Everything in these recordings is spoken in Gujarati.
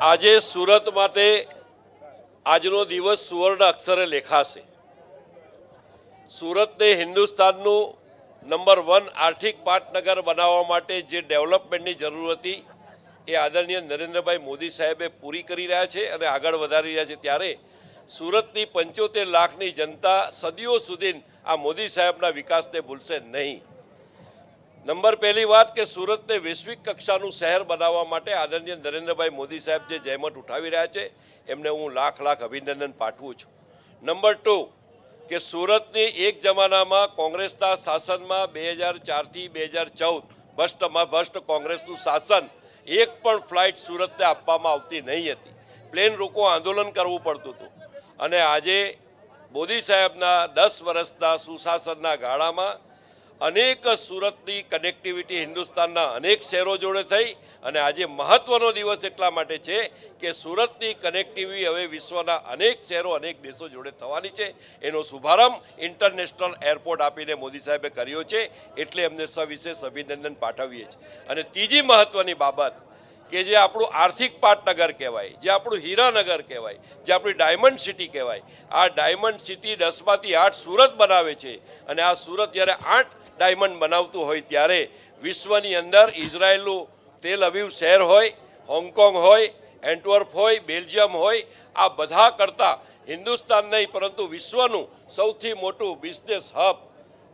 આજે સુરત માટે આજનો દિવસ સુવર્ણ અક્ષરે લેખાશે. સુરતને હિન્દુસ્તાનનું નંબર વન આર્થિક પાટનગર બનાવવા માટે જે ડેવલપમેન્ટની જરૂર હતી, એ આદરણીય નરેન્દ્રભાઈ મોદી સાહેબે પૂરી કરી રહ્યા છે અને આગળ વધારી રહ્યા છે. ત્યારે સુરતની પંચોતેર લાખની જનતા સદીઓ સુધી આ મોદી સાહેબના વિકાસને ભૂલશે નહીં. નંબર પહેલી વાત કે સુરતને વૈશ્વિક કક્ષાનું શહેર બનાવવા માટે આદરણીય નરેન્દ્રભાઈ મોદી સાહેબ જે જહેમત ઉઠાવી રહ્યા છે, એમને હું લાખ લાખ અભિનંદન પાઠવું છું. નંબર ટુ, કે સુરતની એક જમાનામાં કોંગ્રેસના શાસનમાં બે હજાર ચારથી બે હજાર ચૌદ ભ્રષ્ટમાં ભ્રષ્ટ કોંગ્રેસનું શાસન એક પણ ફ્લાઇટ સુરતને આપવામાં આવતી નહીં હતી. પ્લેન રોકો આંદોલન કરવું પડતું હતું. અને આજે મોદી સાહેબના દસ વર્ષના સુશાસનના ગાળામાં અનેક સુરતની કનેક્ટિવિટી હિન્દુસ્તાનના અનેક શહેરો જોડે થઈ અને આજે મહત્વનો દિવસ એટલા માટે છે કે સુરતની કનેક્ટિવિટી હવે વિશ્વના અનેક શહેરો, અનેક દેશો જોડે થવાની છે. એનો શુભારંભ ઇન્ટરનેશનલ એરપોર્ટ આપીને મોદી સાહેબે કર્યો છે. એટલે એમને સવિશેષ અભિનંદન પાઠવીએ છીએ. અને ત્રીજી મહત્વની બાબત કે જે આપણું આર્થિક પાટનગર કહેવાય, જે આપણું હીરાનગર કહેવાય, જે આપણી ડાયમંડ સિટી કહેવાય. આ ડાયમંડ સિટી દસમાંથી આઠ સુરત બનાવે છે અને આ સુરત જ્યારે આઠ ડાયમંડ બનાવતું હોય ત્યારે વિશ્વની અંદર ઇઝરાયલનું તેલ અવીવ શહેર હોય, હોંગકોંગ હોય એન્ટવર્ફ હોય, બેલ્જિયમ હોય, આ બધા કરતાં હિન્દુસ્તાન નહીં, પરંતુ વિશ્વનું સૌથી મોટું બિઝનેસ હબ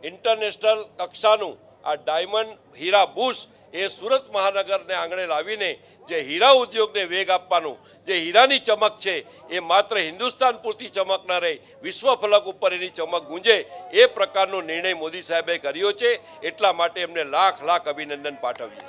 ઇન્ટરનેશનલ કક્ષાનું આ ડાયમંડ હીરા બુશ એ સુરત મહાનગરને આંગણે લાવીને જે હીરા ઉદ્યોગને વેગ આપવાનું, જે હીરાની ચમક છે, એ માત્ર હિન્દુસ્તાન પૂરતી ચમક ન રહે, વિશ્વ ફલક ઉપર એની ચમક ગુંજે એ પ્રકારનો નિર્ણય મોદી સાહેબે કર્યો છે. એટલા માટે એમને લાખ લાખ અભિનંદન પાઠવીએ